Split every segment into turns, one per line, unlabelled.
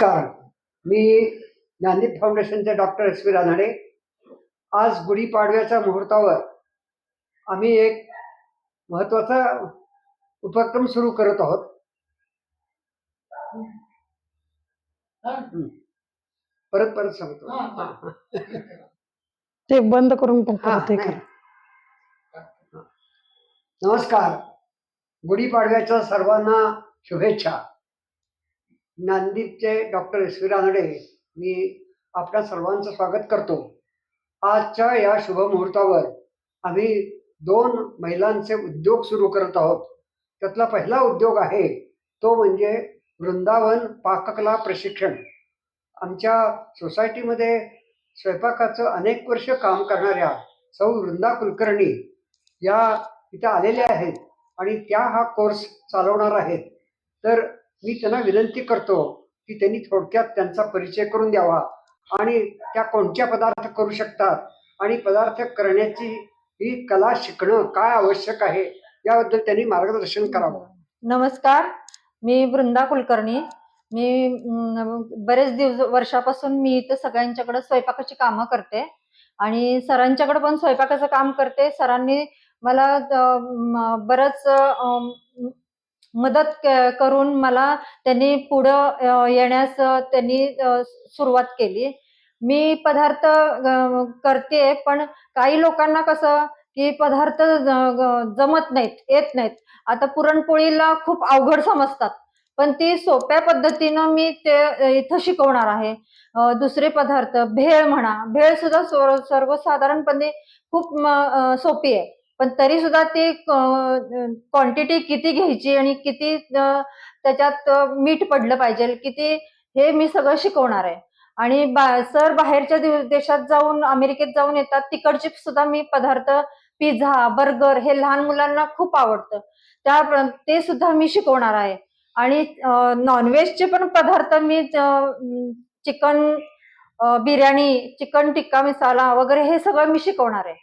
नमस्कार. मी ज्ञानदीप फाउंडेशनचे doctor S V Ranade. आज गुढीपाडव्याच्या मुहूर्तावर आम्ही एक महत्त्वाचा उपक्रम सुरू करत आहोत. हं. परत परत सांगतो.
ते बंद करून.
नमस्कार. गुढीपाडव्याच्या सर्वांना शुभेच्छा. नांदीपचे डॉक्टर एस व्ही रानडे मी आपल्या सर्वांचं स्वागत करतो. आजच्या या शुभ मुहूर्तावर आम्ही दोन महिलांचे उद्योग सुरू करत आहोत. त्यातला पहिला उद्योग आहे तो म्हणजे वृंदावन पाककला प्रशिक्षण. आमच्या सोसायटीमध्ये स्वयंपाकाचं अनेक वर्ष काम करणाऱ्या सौ वृंदा कुलकर्णी या इथे आलेल्या आहेत आणि त्या हा कोर्स चालवणार आहेत. तर मी त्यांना विनंती करतो की त्यांनी थोडक्यात त्यांचा परिचय करून द्यावा. आणि त्या कोणत्या पदार्थ करू शकतात? आणि पदार्थ करण्याची ही कला शिकणं काय आवश्यक आहे? याबद्दल त्यांनी मार्गदर्शन करावं.
नमस्कार. मी वृंदा कुलकर्णी. मी बरेच दिवस वर्षापासून मी इथं सगळ्यांच्याकडे स्वयंपाकाची कामं करते. आणि सरांच्याकडे पण स्वयंपाकाचं काम करते. सरांनी मला बरंच मदत क- करून मला त्यांनी पुढं येण्यास त्यांनी सुरुवात केली. मी पदार्थ करते पण काही लोकांना कसं की पदार्थ ज- जमत नाहीत येत नाहीत. आता पुरणपोळीला खूप अवघड समजतात पण ती सोप्या पद्धतीनं मी ते इथं शिकवणार आहे. दुसरे पदार्थ भेळ म्हणा भेळ सुद्धा सर्वसाधारणपणे खूप सोपी आहे. पण तरी सुद्धा ती क्वांटिटी किती घ्यायची आणि किती त्याच्यात मीठ पडलं पाहिजे किती हे मी सगळं शिकवणार आहे. आणि बा सर बाहेरच्या देशात जाऊन अमेरिकेत जाऊन येतात तिकडचे सुद्धा मी पदार्थ पिझ्झा बर्गर हे लहान मुलांना खूप आवडतं. त्या ते सुद्धा मी शिकवणार आहे. आणि नॉनव्हेजचे पण पदार्थ मी चिकन बिर्याणी चिकन टिक्का मसाला वगैरे हे सगळं मी शिकवणार आहे.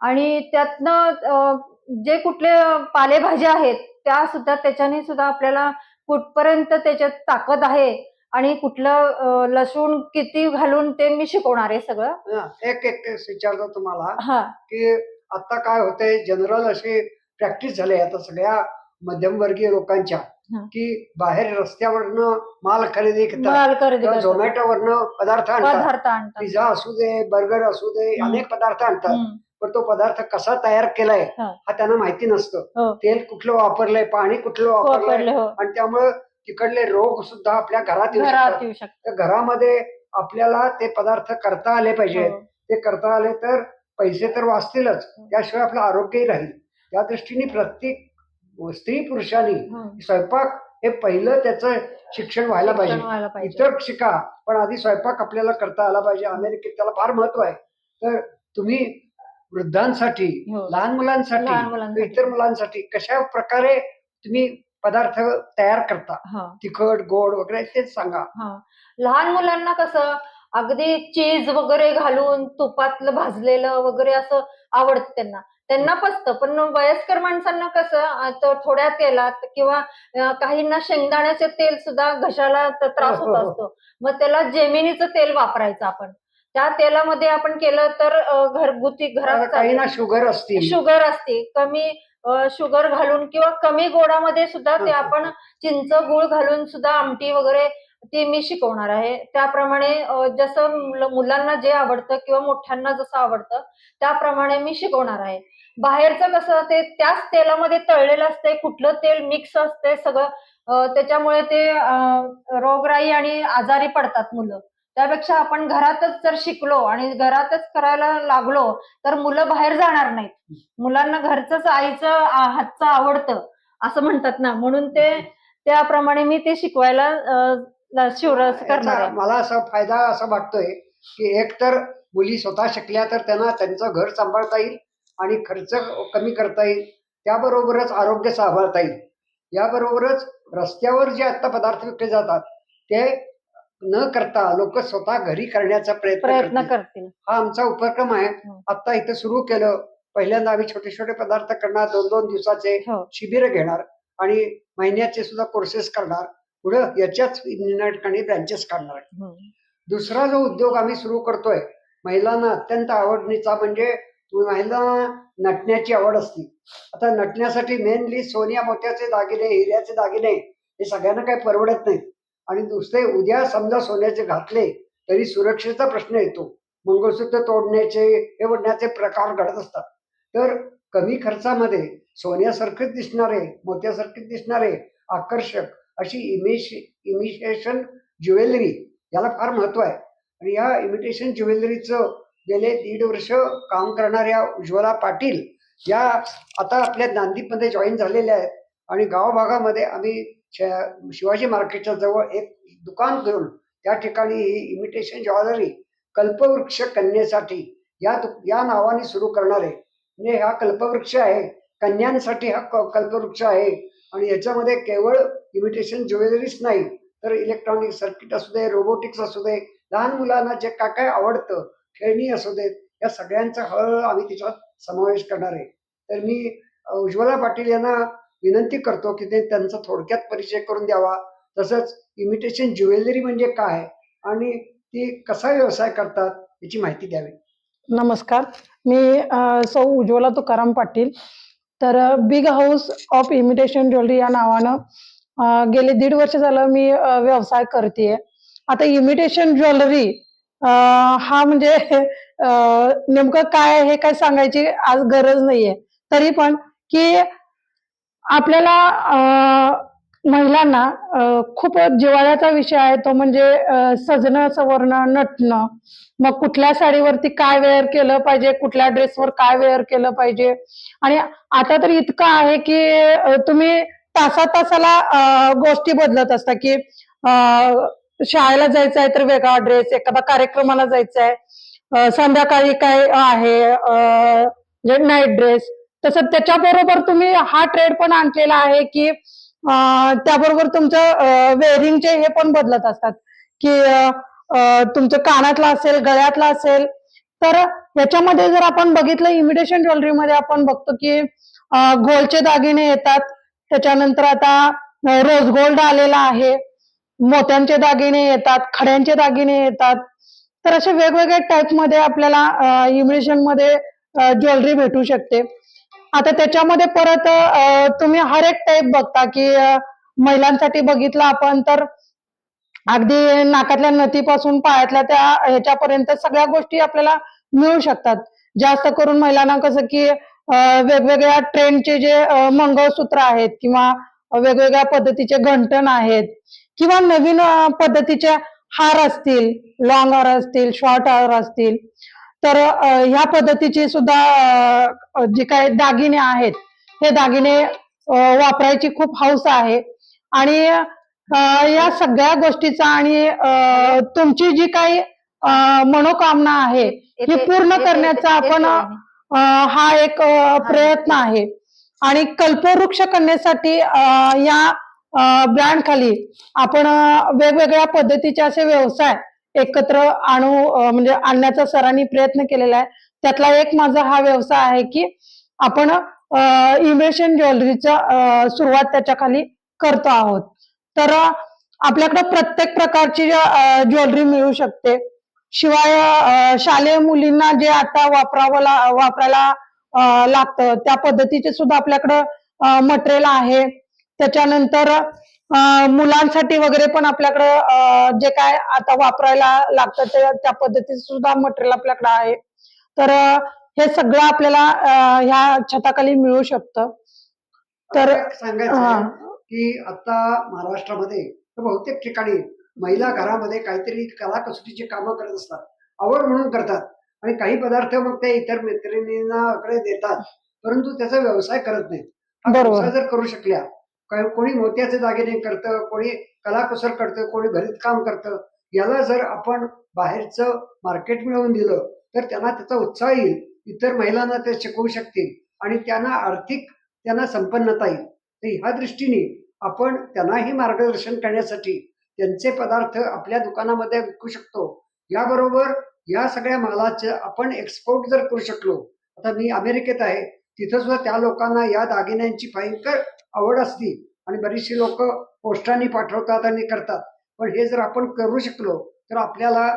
आणि त्यातनं जे कुठले पालेभाज्या आहेत त्या सुद्धा त्याच्याने सुद्धा आपल्याला कुठपर्यंत त्याच्यात ताकद आहे आणि कुठलं लसूण किती घालून ते मी शिकवणार आहे सगळं
हं, एक एक विचारतो तुम्हाला
हा
की आता काय होतंय जनरल अशी प्रॅक्टिस झाली आता सगळ्या मध्यमवर्गीय लोकांच्या. की बाहेर रस्त्यावरनं माल खरेदी करतात
करतात.
झोमॅटोवरनं पदार्थ आणतात पिझ्झा असू दे बर्गर असू दे. अनेक पदार्थ आणतात. पण तो पदार्थ कसा तयार केलाय
हा.
हा त्यांना माहिती नसतं.
हो.
तेल कुठलं वापरलंय पाणी कुठलं वापरलंय
वापरले हो.
आणि त्यामुळे तिकडले रोग सुद्धा आपल्या घरात येऊ
घरात
शकतात.
येऊ
तर घरामध्ये आपल्याला ते पदार्थ करता आले पाहिजेत
हो.
ते करता आले तर पैसे तर वाचतीलच. त्याशिवाय आपलं आरोग्यही राहील. त्या दृष्टीने प्रत्येक स्त्री पुरुषांनी
हं.
स्वयंपाक हे पहिलं त्याचं शिक्षण व्हायला
शिक्षण
पाहिजे.
व्हायला पाहिजे.
इतर शिका पण आधी स्वयंपाक आपल्याला करता आला पाहिजे. अमेरिकेत त्याला फार महत्त्व आहे. तर तुम्ही वृद्धांसाठी
हो.
लहान मुलांसाठी
लहान मुलांसाठी.
इतर मुलांसाठी कशा प्रकारे तुम्ही पदार्थ तयार करता?
हा.
तिखट गोड वगैरे तेच सांगा.
हा. लहान मुलांना कसं अगदी चीज वगैरे घालून तुपातलं भाजलेलं वगैरे असं आवडतं त्यांना. त्यांना पचतं पण वयस्कर माणसांना कसं थोड्या तेलात किंवा अं, काहींना शेंगदाण्याचे तेल सुद्धा घशाला त- त्रास
हो,
होत
हो, हो.
असतो. मग त्याला जेमिनीचं तेल वापरायचं आपण. त्या तेलामध्ये आपण केलं तर घरगुती घरात
काही ना शुगर असतील.
शुगर असते कमी शुगर घालून किंवा कमी गोडामध्ये सुद्धा ते. आपण चिंच गुळ घालून सुद्धा आमटी वगैरे ती मी शिकवणार आहे. त्याप्रमाणे जसं मुल- मुलांना जे आवडतं किंवा मोठ्यांना जसं आवडतं त्याप्रमाणे मी शिकवणार आहे. बाहेरचं कसं ते त्याच तेलामध्ये तळलेलं असते कुठलं तेल मिक्स असते सगळं त्याच्यामुळे ते रोगराई आणि आजारी पडतात मुलं. त्यापेक्षा आपण घरातच जर शिकलो आणि घरातच करायला लागलो तर मुलं बाहेर जाणार नाहीत. मुलांना घरचंच आईचं हातचं आवडतं असं म्हणतात ना. म्हणून ते त्याप्रमाणे मी ते शिकवायला शिवरस करणार
मला असा फायदा असा वाटतोय की एक तर मुली स्वतः शिकल्या तर त्यांना त्यांचं घर सांभाळता येईल आणि खर्च कमी करता येईल. त्याबरोबरच आरोग्य सांभाळता येईल. याबरोबरच रस्त्यावर जे आता पदार्थ विकले जातात ते न करता लोक स्वतः घरी करण्याचा प्रयत्न
प्रयत्न
करतील. हा आमचा उपक्रम आहे.
हं.
आता इथे सुरू केलं. पहिल्यांदा आम्ही छोटे छोटे पदार्थ करणार. दोन दोन दिवसाचे
हो.
शिबिर घेणार आणि महिन्याचे सुद्धा कोर्सेस करणार. पुढं याच्याच ठिकाणी ब्रँचेस काढणार आहे. दुसरा जो उद्योग आम्ही सुरू करतोय महिलांना अत्यंत आवडणीचा म्हणजे महिलांना नटण्याची आवड असते. आता नटण्यासाठी मेनली सोन्या मोत्याचे दागिने हिऱ्याचे दागिने हे सगळ्यांना काही परवडत नाही आणि दुसरे उद्या समजा सोन्याचे घातले तरी सुरक्षेचा प्रश्न येतो. मंगळसूत्र तोडण्याचे हे ओढण्याचे प्रकार घडत असतात. तर कमी खर्चामध्ये सोन्यासारखेच दिसणारे मोत्यासारखेच दिसणारे आकर्षक अशी इमिश इमिटेशन ज्वेलरी याला फार महत्त्व आहे. आणि या इमिटेशन ज्वेलरीचं गेले दीड वर्ष काम करणाऱ्या उज्ज्वला पाटील या आता आपल्या नांदीपमध्ये जॉईन झालेल्या आहेत. आणि गावभागामध्ये आम्ही श- शिवाजी मार्केटच्या जवळ एक दुकान करून त्या ठिकाणी ही इमिटेशन ज्वेलरी कल्पवृक्ष कन्येसाठी या दु- या नावाने सुरू करणार. आहे म्हणजे हा कल्पवृक्ष आहे कन्यांसाठी हा क- कल्पवृक्ष आहे आणि याच्यामध्ये केवळ इमिटेशन ज्वेलरीच नाही तर इलेक्ट्रॉनिक सर्किट असू दे रोबोटिक्स असू दे लहान मुलांना जे काय काय आवडतं खेळणी असू देत या सगळ्यांचा हळूहळू आम्ही त्याच्यात समावेश करणार आहे. तर मी उज्ज्वला पाटील यांना विनंती करतो की ते त्यांचा थोडक्यात परिचय करून द्यावा. तसंच इमिटेशन ज्वेलरी म्हणजे काय आणि ती कसा व्यवसाय करतात याची माहिती द्यावी.
नमस्कार. मी सौ उज्ज्वला तुकाराम पाटील. तर big house of imitation jewellery या नावानं गेले दीड वर्ष झालं मी व्यवसाय करते आता इमिटेशन ज्वेलरी हा म्हणजे नेमकं काय हे काय सांगायची आज गरज नाहीये. तरी पण की आपल्याला महिलांना खूप जिव्हाळ्याचा विषय आहे तो म्हणजे सजणं सवरणं नटणं. मग कुठल्या साडीवरती काय वेअर केलं पाहिजे कुठल्या ड्रेसवर काय वेअर केलं पाहिजे? आणि आता तर इतकं आहे की तुम्ही तासा तासाला गोष्टी बदलत असता की शाळेला जायचं आहे तर वेगळा ड्रेस एखादा कार्यक्रमाला जायचं आहे. संध्याकाळी काय आहे म्हणजे नाईट ड्रेस तसं त्याच्याबरोबर तुम्ही हा ट्रेड पण आणलेला आहे की त्याबरोबर तुमचं वेअरिंगचे हे पण बदलत असतात. की तुमचं कानातला असेल गळ्यातला असेल तर याच्यामध्ये जर आपण बघितलं इमिटेशन ज्वेलरीमध्ये आपण बघतो की गोल्डचे दागिने येतात. त्याच्यानंतर आता रोज गोल्ड आलेला आहे. मोत्यांचे दागिने येतात खड्यांचे दागिने येतात. तर असे वेगवेगळ्या टाईपमध्ये आपल्याला इमिटेशनमध्ये ज्वेलरी भेटू शकते. आता त्याच्यामध्ये परत तुम्ही हर एक टाईप बघता की महिलांसाठी बघितलं आपण तर अगदी नाकातल्या नथीपासून पायातल्या त्या ह्याच्यापर्यंत सगळ्या गोष्टी आपल्याला मिळू शकतात. जास्त करून महिलांना कसं की वेगवेगळ्या ट्रेंडचे जे मंगळसूत्र आहेत किंवा वेगवेगळ्या पद्धतीचे घंटण आहेत किंवा नवीन पद्धतीचे हार असतील लॉंग हार असतील शॉर्ट हार असतील तर ह्या पद्धतीचे सुद्धा जे काय दागिने आहेत हे दागिने वापरायची खूप हौस आहे. आणि या सगळ्या गोष्टीचा आणि तुमची जी काही मनोकामना आहे ही पूर्ण करण्याचा आपण हा एक प्रयत्न आहे. आणि कल्पवृक्ष करण्यासाठी या ब्रँड खाली आपण वेगवेगळ्या पद्धतीचे असे व्यवसाय एकत्र आणू म्हणजे आणण्याचा सरांनी प्रयत्न केलेला आहे. त्यातला एक माझा हा व्यवसाय आहे की आपण इमेशन ज्वेलरीचा सुरुवात त्याच्याखाली करतो आहोत. तर आपल्याकडे प्रत्येक प्रकारची ज्वेलरी मिळू शकते. शिवाय शालेय मुलींना जे आता वापरावं ला- वापरायला लागतं त्या पद्धतीचे सुद्धा आपल्याकडं मटेरियल आहे. त्याच्यानंतर मुलांसाठी वगैरे पण आपल्याकडं जे काय आता वापरायला लागतं ते त्या पद्धतीचं सुद्धा मटेरियल आपल्याकडे आहे. तर हे सगळं आपल्याला ह्या छताखाली मिळू शकतं. तर
सांगायचं की आता महाराष्ट्रामध्ये बहुतेक ठिकाणी महिला घरामध्ये काहीतरी कला कसोटीची कामं करत असतात. आवड म्हणून करतात. आणि काही पदार्थ मग ते इतर मैत्रिणींनाकडे देतात. परंतु त्याचा व्यवसाय करत नाही
बरोबर.
व्यवसाय जर करू शकल्या कोणी मोत्याचे दागिने करतं कोणी कलाकुसर करतं कोणी घरीत काम करतं याला जर आपण बाहेरचं मार्केट मिळवून दिलं तर त्यांना त्याचा उत्साह येईल. इतर महिलांना ते शिकवू शकतील आणि त्यांना आर्थिक त्यांना संपन्नता येईल. तर ह्या दृष्टीने आपण त्यांनाही मार्गदर्शन करण्यासाठी त्यांचे पदार्थ आपल्या दुकानामध्ये विकू शकतो. याबरोबर या सगळ्या मालाचं आपण एक्सपोर्ट जर करू शकलो आता मी अमेरिकेत आहे तिथं सुद्धा त्या लोकांना या दागिन्यांची भयंकर आवड असती आणि बरीचशी लोक पोस्टाने पाठवतात आणि करतात. पण हे जर आपण करू शकलो तर आपल्याला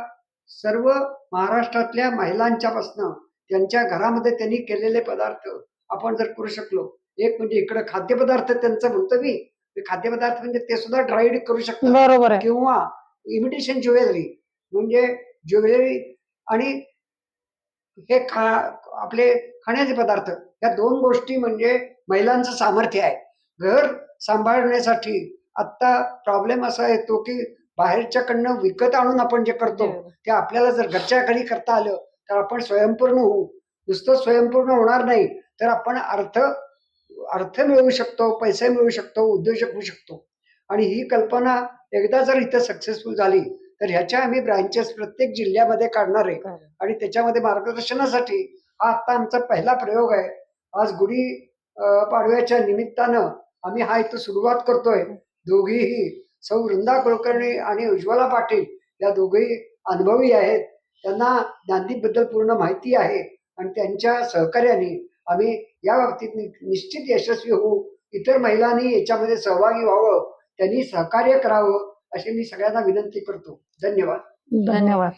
सर्व महाराष्ट्रातल्या महिलांच्या पासनं त्यांच्या घरामध्ये त्यांनी केलेले पदार्थ आपण जर करू शकलो एक म्हणजे इकडे खाद्यपदार्थ त्यांचं म्हणतो मी खाद्यपदार्थ म्हणजे ते सुद्धा ड्राईड करू शकतात.
बरोबर
किंवा इमिटेशन ज्वेलरी म्हणजे ज्वेलरी आणि हे खा आपले खाण्याचे पदार्थ या दोन गोष्टी म्हणजे महिलांचं सामर्थ्य आहे. घर सांभाळण्यासाठी. आत्ता प्रॉब्लेम असा येतो की बाहेरच्याकडनं विकत आणून आपण जे करतो ते आपल्याला जर घरच्या घरी करता आलं तर आपण स्वयंपूर्ण होऊ. नुसतं स्वयंपूर्ण होणार नाही तर आपण अर्थ अर्थ मिळवू शकतो पैसे मिळवू शकतो उद्योजक होऊ शकतो. आणि ही कल्पना एकदा जर इथं सक्सेसफुल झाली तर ह्याच्या आम्ही ब्रँचेस प्रत्येक जिल्ह्यामध्ये काढणार आहे. आणि त्याच्यामध्ये मार्गदर्शनासाठी हा आता आमचा पहिला प्रयोग आहे. आज गुढी पाडव्याच्या निमित्तानं आम्ही हा इथं सुरुवात करतोय. दोघीही सौ वृंदा कुलकर्णी आणि उज्ज्वला पाटील या दोघेही अनुभवी आहेत. त्यांना ज्ञानदीपबद्दल पूर्ण माहिती आहे आणि त्यांच्या सहकार्याने आम्ही या बाबतीत निश्चित यशस्वी होऊ. इतर महिलांनी याच्यामध्ये सहभागी व्हावं. त्यांनी सहकार्य करावं अशी मी सगळ्यांना विनंती करतो. धन्यवाद.
धन्यवाद.